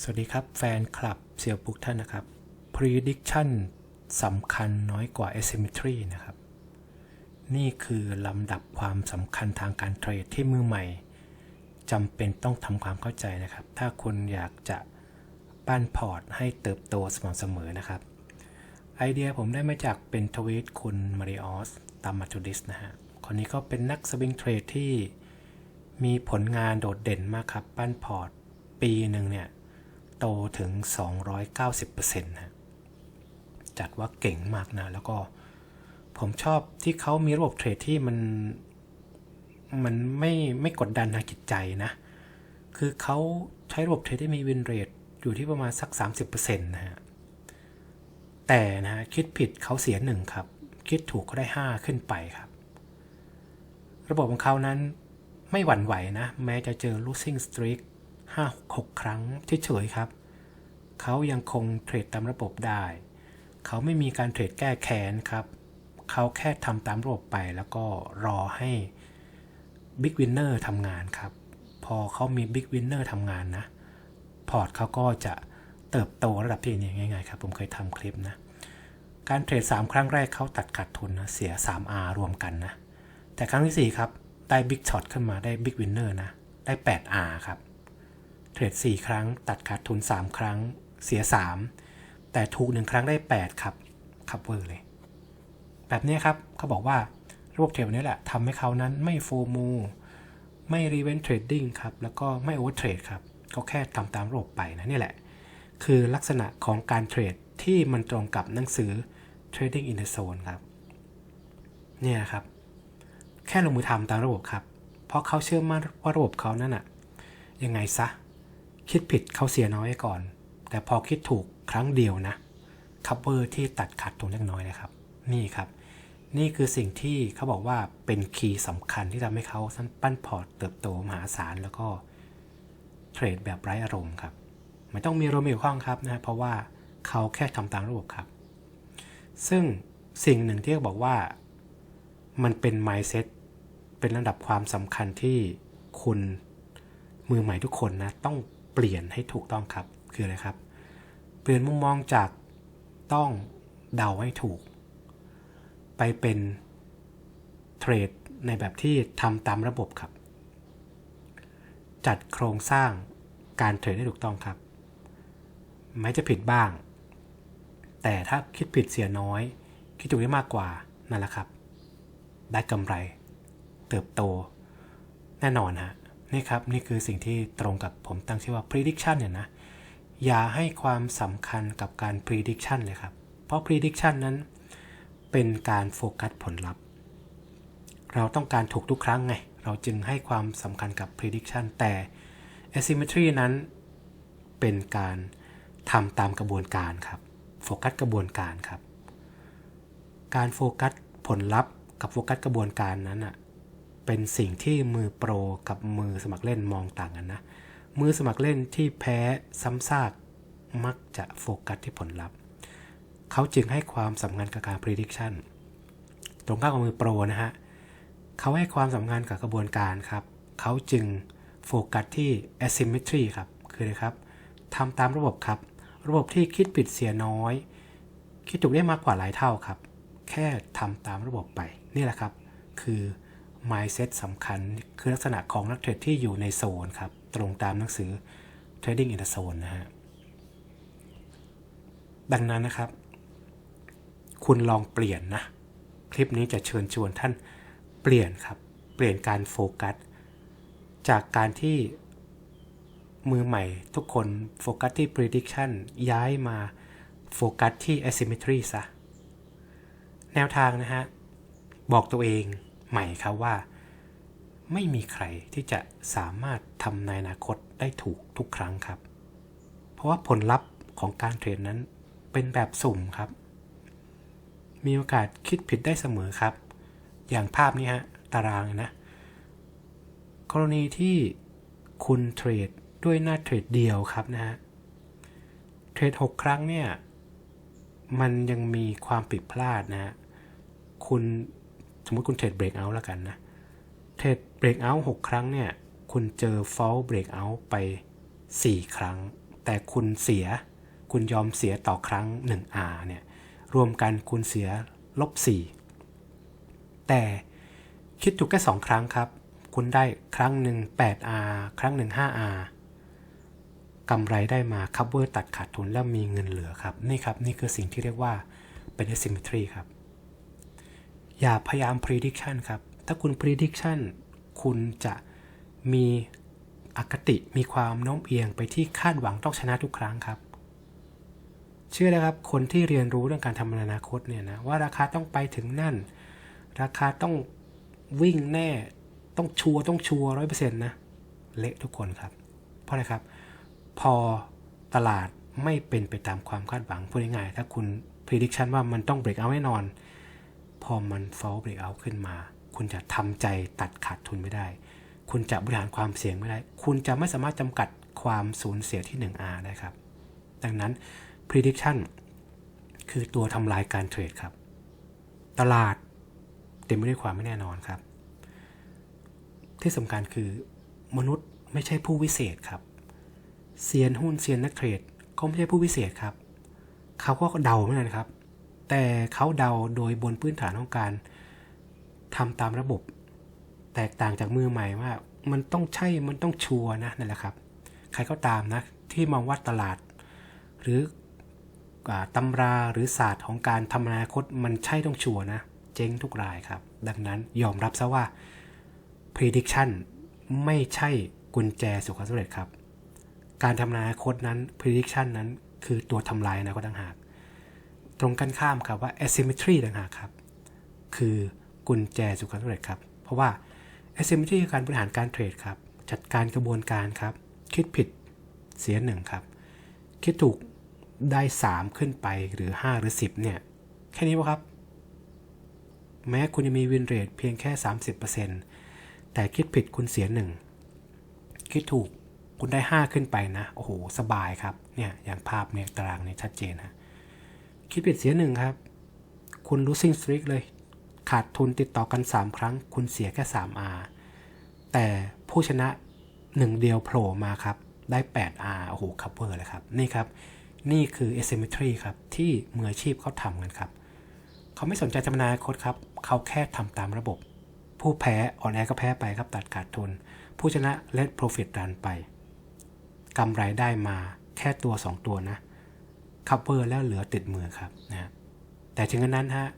สวัสดีครับ แฟนคลับเซียวบุกท่านนะครับ prediction สำคัญน้อยกว่า asymmetry นะครับ นี่คือลำดับความสำคัญทางการเทรดที่มือใหม่จำเป็นต้องทำความเข้าใจนะครับ ถ้าคุณอยากจะปั้นพอร์ตให้เติบโตสม่ำเสมอนะครับ ไอเดียผมได้มาจากเป็นทวีตคุณมาริออสตามมาจูดิสนะฮะ คนนี้ก็เป็นนักสวิงเทรดที่มีผลงานโดดเด่นมากครับ ปั้นพอร์ตปีหนึ่งเนี่ย โตถึง 290%นะจัดว่าเก่งมากนะ แล้วก็ผมชอบที่เขามีระบบเทรดที่มัน มันไม่ไม่กดดันทางจิตใจนะ คือเขาใช้ระบบเทรดที่มีวินเรทอยู่ที่ประมาณสัก 30%นะฮะ แต่นะฮะคิดผิดเขาเสียหนึ่งครับ คิดถูกเขาได้ 5 ขึ้นไปครับ ระบบของเขานั้นไม่หวั่นไหวนะ แม้จะเจอ losing streak 5 6 ครั้งเฉยๆครับ เขายังคงเทรดตามระบบได้ เขาไม่มีการเทรดแก้แค้นครับ เขาแค่ทำตามระบบไปแล้วก็รอให้ Big Winner ทำงานครับ พอเขามี Big Winner ทำงานนะ พอร์ตเขาก็จะเติบโตระดับที่นี่ง่ายๆครับ ผมเคยทำคลิปนะ การเทรด 3 ครั้งแรกเขาตัดขาดทุนนะ เสีย 3R รวมกันนะ แต่ครั้งที่ 4 ครับ ได้ Big Shot ขึ้นมาได้ Big Winner นะ ได้ 8R ครับ เทรด 4 ครั้ง ตัดขาดทุน 3 ครั้ง เสีย 3 แต่ถูก 1 ครั้งได้ 8 ครับคับเวอร์เลย แบบนี้ครับเขาบอกว่าระบบเทรดนี้แหละทำให้เขานั้นไม่ฟูมูไม่รีเวนเทรดดิ้งครับ แล้วก็ไม่โอเวอร์เทรดครับ ก็แค่ทำตามระบบไปนะนี่แหละ คือลักษณะของการเทรดที่มันตรงกับหนังสือ Trading in the Zone ครับ เนี่ยครับ แค่ลงมือทำตามระบบครับ เพราะเขาเชื่อมั่นว่าระบบเขานั่นอะยังไงซะ คิดผิดเขาเสียน้อยก่อน แต่พอคิดถูกครั้งเดียวนะคัพเวอร์ที่ตัดขาดทุนเล็กน้อยนะครับ นี่ครับ นี่คือสิ่งที่เขาบอกว่าเป็นคีย์สำคัญที่ทำให้เขาปั้นพอร์ตเติบโตมหาศาลแล้วก็เทรดแบบไร้อารมณ์ครับ ไม่ต้องมีอารมณ์เกี่ยวข้องครับนะเพราะว่าเขาแค่ทำตามระบบครับ ซึ่งสิ่งหนึ่งที่เขาบอกว่ามันเป็น mindset เป็นระดับความสำคัญที่คุณมือใหม่ทุกคนนะต้อง เปลี่ยนให้ถูกต้องครับ คืออะไรครับ เปลี่ยนมุมมองจากต้องเดาให้ถูก ไปเป็นเทรดในแบบที่ทำตามระบบครับ จัดโครงสร้างการเทรดให้ถูกต้องครับแม้จะผิดบ้าง แต่ถ้าคิดผิดเสียน้อย คิดถูกได้มากกว่านั่นแหละครับ ได้กำไร เติบโต แน่นอนฮะ นี่ครับ นี่คือสิ่งที่ตรงกับผมตั้งชื่อว่า prediction เนี่ยนะ อย่าให้ความสำคัญกับการ prediction เลยครับ เพราะ prediction นั้นเป็นการโฟกัสผลลัพธ์ เราต้องการถูกทุกครั้งไง เราจึงให้ความสำคัญกับ prediction แต่ asymmetry นั้นเป็นการทำตามกระบวนการครับ โฟกัสกระบวนการครับ การโฟกัสผลลัพธ์กับโฟกัสกระบวนการนั้นอะ เป็นสิ่งที่มือโปรกับมือสมัครเล่นมองต่างกันนะ มือสมัครเล่นที่แพ้ซ้ำซากมักจะโฟกัสที่ผลลัพธ์ เขาจึงให้ความสำคัญกับการ prediction ตรงข้ามกับมือโปรนะฮะ เขาให้ความสำคัญกับกระบวนการครับ เขาจึงโฟกัสที่ asymmetry ครับ คืออะไรครับทำตามระบบครับ ระบบที่คิดผิดเสียน้อย คิดถูกได้มากกว่าหลายเท่าครับ แค่ทำตามระบบไป นี่แหละครับ คือ mindset สำคัญ คือลักษณะของนักเทรดที่อยู่ในโซนครับ ตรงตามหนังสือ Trading in the Zone นะฮะ ดังนั้นนะครับ คุณลองเปลี่ยนนะ คลิปนี้จะเชิญชวนท่านเปลี่ยนครับ เปลี่ยนการโฟกัส จากการที่มือใหม่ทุกคนโฟกัสที่ prediction ย้ายมาโฟกัสที่ asymmetry ซะ แนวทางนะฮะ บอกตัวเอง ใหม่ครับว่า ไม่มีใครที่จะสามารถทำในอนาคตได้ถูกทุกครั้งครับ เพราะว่าผลลัพธ์ของการเทรดนั้นเป็นแบบสุ่มครับ มีโอกาสคิดผิดได้เสมอครับ อย่างภาพนี้ฮะตารางนะ กรณีที่คุณเทรดด้วยหน้าเทรดเดียวครับนะฮะ เทรด 6 ครั้งเนี่ย มันยังมีความผิดพลาดนะฮะ คุณ สมมติคุณเทรดเบรกเอาท์แล้วกันนะเทรดเบรกเอาท์6ครั้งเนี่ย คุณเจอ false breakout ไป 4 ครั้ง แต่คุณเสีย คุณยอมเสียต่อครั้ง 1R เนี่ย รวมกันคุณเสียลบ 4 แต่คิดถูกแค่ 2 ครั้งครับ คุณได้ครั้งหนึ่ง 8R ครั้งหนึ่ง 5R กำไรได้มา cover ตัดขาดทุนแล้วมีเงินเหลือครับ นี่ครับ นี่คือสิ่งที่เรียกว่าเป็น asymmetry ครับ อย่าพยายาม prediction ครับ ถ้าคุณ prediction คุณจะมีอคติมีความโน้มเอียงไปที่คาดหวังต้องชนะทุกครั้งครับ เชื่อนะครับ คนที่เรียนรู้เรื่องการทำอนาคตเนี่ยนะว่าราคาต้องไปถึงนั่น ราคาต้องวิ่งแน่ ต้องชัวร์ต้องชัวร้อยเปอร์เซ็นต์นะ เละทุกคนครับ เพราะอะไรครับ พอตลาดไม่เป็นไปตามความคาดหวังพูดง่ายๆถ้าคุณ prediction ว่ามันต้อง break out แน่นอน พอมัน fall break out ขึ้นมา คุณจะทำใจตัดขาดทุนไม่ได้ คุณจะบริหารความเสี่ยงไม่ได้ คุณจะไม่สามารถจำกัดความสูญเสียที่ 1R ได้ครับ ดังนั้น prediction คือตัวทำลายการเทรดครับ ตลาดเต็มไปด้วยความไม่แน่นอนครับ ที่สำคัญคือมนุษย์ไม่ใช่ผู้วิเศษครับเซียนหุ้นเซียนนักเทรดก็ไม่ใช่ผู้วิเศษครับ เขาก็เดาเหมือนกันครับ แต่เขาเดาโดยบนพื้นฐานของการทำตามระบบ แตกต่างจากมือใหม่ว่า มันต้องใช่มันต้องชัวนะนั่นแหละครับ ใครก็ตามนะ ที่มองว่าตลาด หรืออาตำราหรือศาสตร์ของการทำอนาคตมันใช่ต้องชัวนะ เจ๊งทุกรายครับ ดังนั้นยอมรับซะว่า prediction ไม่ใช่กุญแจสู่ความสำเร็จครับ การทำอนาคตนั้น prediction นั้นคือตัวทำลายอนาคตต่างหาก ตรงกันข้ามครับว่า asymmetry ต่างหากครับ คือกุญแจสู่ความสำเร็จครับ เพราะว่า asymmetry คือการบริหารการเทรดครับ จัดการกระบวนการครับ คิดผิดเสียหนึ่งครับ คิดถูกได้ 3 ขึ้นไปหรือ 5 หรือ 10 เนี่ย แค่นี้วะครับ แม้คุณจะมีวินเรทเพียงแค่ 30%แต่คิดผิดคุณเสียหนึ่งคิดถูกคุณได้ 5 ขึ้นไปนะ โอ้โห สบายครับ เนี่ย อย่างภาพเนี่ยตารางนี่ชัดเจนฮะ คิดผิดเสียหนึ่งครับ คุณ losing streak เลย ขาดทุนติดต่อกัน 3 ครั้ง คุณเสียแค่ 3R แต่ผู้ชนะหนึ่งเดียวโผล่มาครับ ได้ 8R โอ้โห cover เลยครับ นี่ครับ นี่คือ asymmetry ครับ ที่มืออาชีพเขาทำกันครับ เขาไม่สนใจจำนาคตครับ เขาแค่ทำตามระบบ ผู้แพ้อ่อนแอก็แพ้ไปครับ ตัดขาดทุน ผู้ชนะ let profit รันไปกำไรได้มาแค่ตัว 2 ตัวนะ cover แล้วเหลือติดมือครับนะแต่ถึงกระนั้นฮะ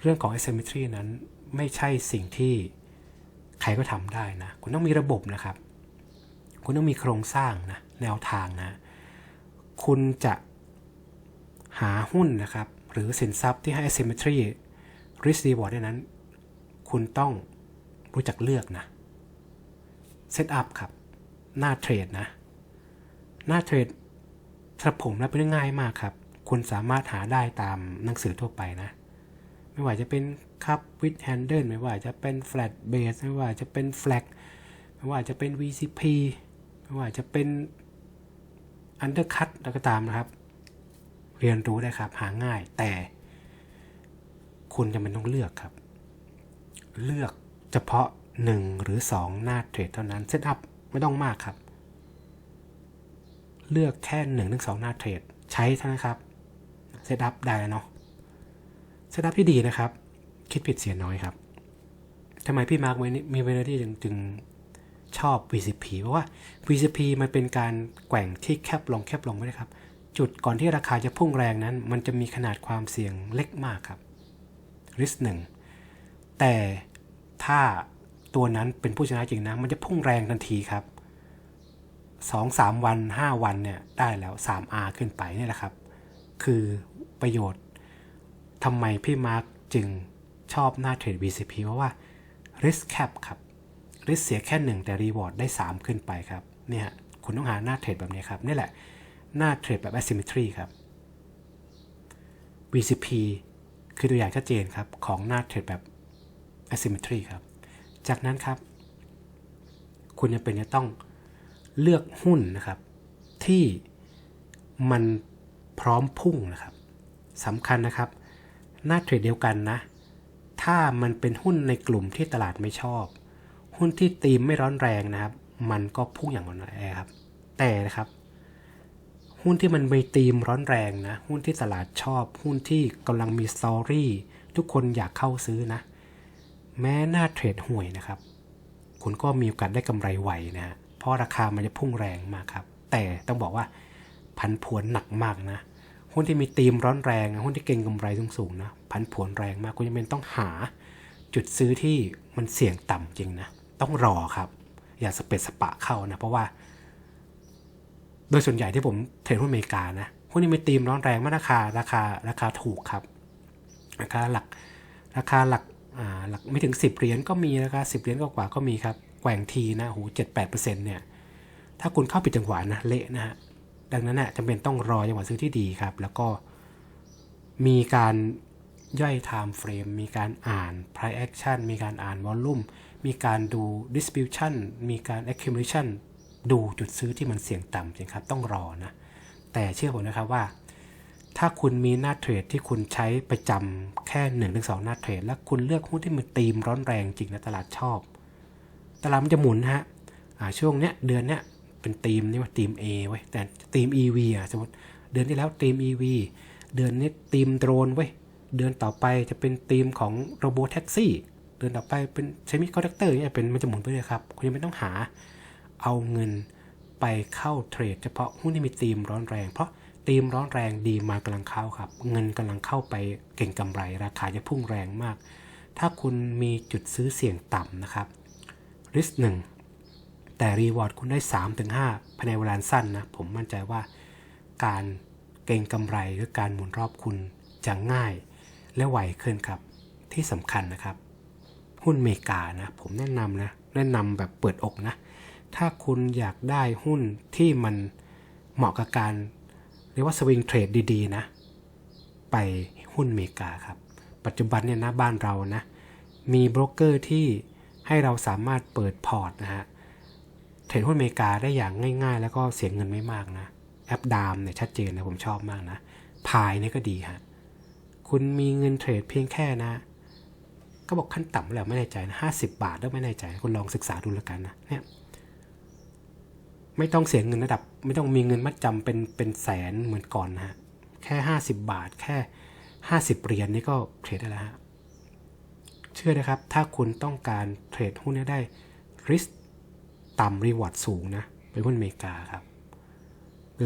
เรื่องของ asymmetry นั้นไม่ใช่สิ่งที่ใครก็ทำได้นะ คุณต้องมีระบบนะครับ คุณต้องมีโครงสร้างนะแนวทางนะ คุณจะหาหุ้นนะครับ หรือสินทรัพย์ที่ให้ asymmetry risk reward ได้นั้น คุณต้องรู้จักเลือกนะ set up ครับ หน้าเทรดนะ หน้าเทรด สำหรับผมนะเป็นเรื่องง่ายมากครับ คุณสามารถหาได้ตามหนังสือทั่วไปนะ ไม่ว่าจะเป็นคับวิดแฮนเดิลไม่ว่าจะเป็น flat base ไม่ว่าจะเป็น flag ไม่ว่าจะเป็น VCP ไม่ว่าจะเป็น undercut แล้วก็ตามนะครับ เรียนรู้ได้ครับ หาง่าย แต่คุณจะเป็นต้องเลือกครับ เลือกเฉพาะ 1 หรือ 2 หน้าเทรดเท่านั้นเซตอัพไม่ต้องมากครับ เลือกแค่1นถึงสหน้าเทรดใช้เท่านั้นครับเซตอัพได้แล้วเนาะเซตอัพที่ดีนะครับ คิดผิดเสียน้อยครับทำไมพี่มาร์กมีเวลาที่จึงจึงชอบ VCP เพราะว่า VCP มันเป็นการแกว่งที่แคบลงแคบลงไม่ได้ครับ จุดก่อนที่ราคาจะพุ่งแรงนั้น มันจะมีขนาดความเสี่ยงเล็กมากครับ risk หนึ่งแต่ถ้าตัวนั้นเป็นผู้ชนะจริงนะ มันจะพุ่งแรงทันทีครับ 2 3 วัน 5 วันเนี่ยได้แล้ว 3R ขึ้นไปนี่แหละครับ คือประโยชน์ทำไมพี่มาร์กจึงชอบหน้าเทรด VCP เพราะว่า risk cap ครับ risk เสียแค่ 1 แต่ reward ได้ 3 ขึ้นไปครับเนี่ยคุณต้องหาหน้าเทรดแบบนี้ครับ นี่แหละ หน้าเทรดแบบ asymmetry ครับ VCP คือตัวอย่างชัดเจนครับ ของหน้าเทรดแบบ asymmetry ครับ จากนั้นครับ คุณจะเป็นจะต้อง เลือกหุ้นนะครับ ที่มันพร้อมพุ่งนะครับสำคัญนะครับ หน้าเทรดเดียวกันนะ ถ้ามันเป็นหุ้นในกลุ่มที่ตลาดไม่ชอบ หุ้นที่ตีมไม่ร้อนแรงนะครับ มันก็พุ่งอย่างร้อนแรงครับ แต่นะครับหุ้นที่มันมีธีมร้อนแรงนะ หุ้นที่ตลาดชอบ หุ้นที่กำลังมีสตอรี่ทุกคนอยากเข้าซื้อนะ แม้หน้าเทรดห่วยนะครับ คุณก็มีโอกาสได้กำไรไวนะฮะ ราะราคามันจะพุ่งแรงมากครับ แต่ต้องบอกว่าพันผวนหนักมากนะหุ้นที่มีธีมร้อนแรงนะหุ้นที่เก่งกำไรสูงๆนะพันผวนแรงมากคุณจะเป็นต้องหาจุดซื้อที่มันเสี่ยงต่ำจริงนะต้องรอครับ อย่าสเปซสปะเข้านะเพราะว่า โดยส่วนใหญ่ที่ผมเทรดหุ้นอเมริกานะหุ้นที่มีธีมร้อนแรงมากราคาราคาราคาถูกครับ ราคาหลักราคาหลักอ่าหลักไม่ถึง 10เหรียญก็มีราคา10เหรียญกว่าก็มีครับ ว่งทีนะโหเจ็ดแปดเปอร์เซ็นต์เนี่ย ถ้าคุณเข้าปิดจังหวะนะเละนะฮะ ดังนั้นน่ะจำเป็นต้องรอจังหวะซื้อที่ดีครับ แล้วก็มีการย่อย time frame มีการอ่าน price action มีการอ่าน volume มีการดู distribution มีการ accumulation ดูจุดซื้อที่มันเสี่ยงต่ำจริงครับ ต้องรอนะ แต่เชื่อผมนะครับว่า ถ้าคุณมีหน้าเทรดที่คุณใช้ประจำแค่1นถึงสหน้าเทรด แล้วคุณเลือกหุ้นที่มันตีมร้อนแรงจริงนะตลาดชอบ ตลาดมันจะหมุนฮะช่วงเนี้ยเดือนเนี้ยเป็นทีมนี่ว่าทีม A ไว้ยแต่ทีม EV อะสมมติเดือนที่แล้วทีม EV เดือนนี้ทีมโดรนไว้ยเดือนต่อไปจะเป็นทีมของโรบอทแท็กซี่เดือนต่อไปเป็นเซมิคอนดักเตอร์เนี่ยเป็นมันจะหมุนไปเลยครับ คุณยังไม่ต้องหาเอาเงินไปเข้าเทรดเฉพาะหุ้นที่มีธีมร้อนแรง เพราะธีมร้อนแรงดีมากำลังเข้าครับ เงินกำลังเข้าไปเก่งกำไร ราคาจะพุ่งแรงมาก ถ้าคุณมีจุดซื้อเสี่ยงต่ำนะครับ ริสหนึ่งแต่รีวอร์ดคุณได้ 3-5ภายในเวลาสั้นนะ ผมมั่นใจว่าการเก่งกำไรหรือการหมุนรอบคุณจะง่ายและไวขึ้นครับ ที่สำคัญนะครับ หุ้นเมกานะ ผมแนะนำนะ แนะนำแบบเปิดอกนะ ถ้าคุณอยากได้หุ้นที่มันเหมาะกับการ เรียกว่าสวิงเทรดดีๆนะ ไปหุ้นเมกาครับ ปัจจุบันเนี่ยนะบ้านเรานะ มีโบรกเกอร์ที่ ให้เราสามารถเปิดพอร์ตนะฮะเทรดหุ้นอเมริกาได้อย่างง่ายๆ แล้วก็เสียเงินไม่มากนะ แอปดามเนี่ยชัดเจนนะผมชอบมากนะพายนี่ก็ดีฮะคุณมีเงินเทรดเพียงแค่นะก็บอกขั้นต่ำแล้วไม่แน่ใจนะห้าสิบาทแล้วไม่แน่ใจคุณลองศึกษาดูแล้วกันนะเนี่ยไม่ต้องเสียเงินระดับ ไม่ต้องมีเงินมัดจำเป็นเป็นแสนเหมือนก่อนนะฮะแค่ห้าสิบบาทแค่ห้าสิบเหรียญนี่ก็เทรดได้แล้วฮะ เชื่อนะครับ ถ้าคุณต้องการเทรดหุ้นให้ได้ risk ต่ำรีวอร์ดสูงนะเป็นหุ้นอเมริกาครับ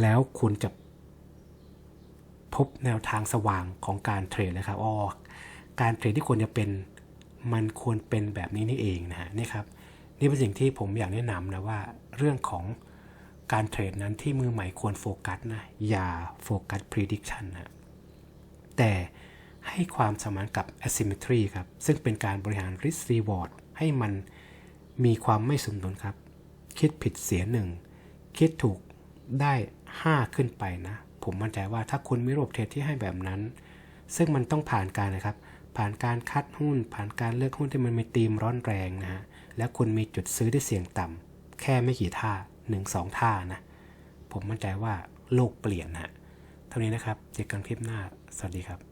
แล้วคุณจะพบแนวทางสว่างของการเทรดเลยครับอ๋อการเทรดที่ควรจะเป็นมันควรเป็นแบบนี้นี่เองนะฮะนี่ครับ นี่เป็นสิ่งที่ผมอยากแนะนำนะว่าเรื่องของการเทรดนั้นที่มือใหม่ควรโฟกัสนะ อย่าโฟกัส prediction นะแต่ ให้ความสมานกับ asymmetry ครับ ซึ่งเป็นการบริหาร risk reward ให้มันมีความไม่สมดุลครับ คิดผิดเสียหนึ่ง คิดถูกได้ 5 ขึ้นไปนะ ผมมั่นใจว่าถ้าคุณมีระบบเทรดที่ให้แบบนั้น ซึ่งมันต้องผ่านการนะครับ ผ่านการคัดหุ้น ผ่านการเลือกหุ้นที่มันมีธีมร้อนแรงนะฮะ และคุณมีจุดซื้อที่เสี่ยงต่ำ แค่ไม่กี่ท่า 1-2 ท่านะ ผมมั่นใจว่าโลกเปลี่ยนฮะ เท่านี้นะครับ เจอกันคลิปหน้า สวัสดีครับ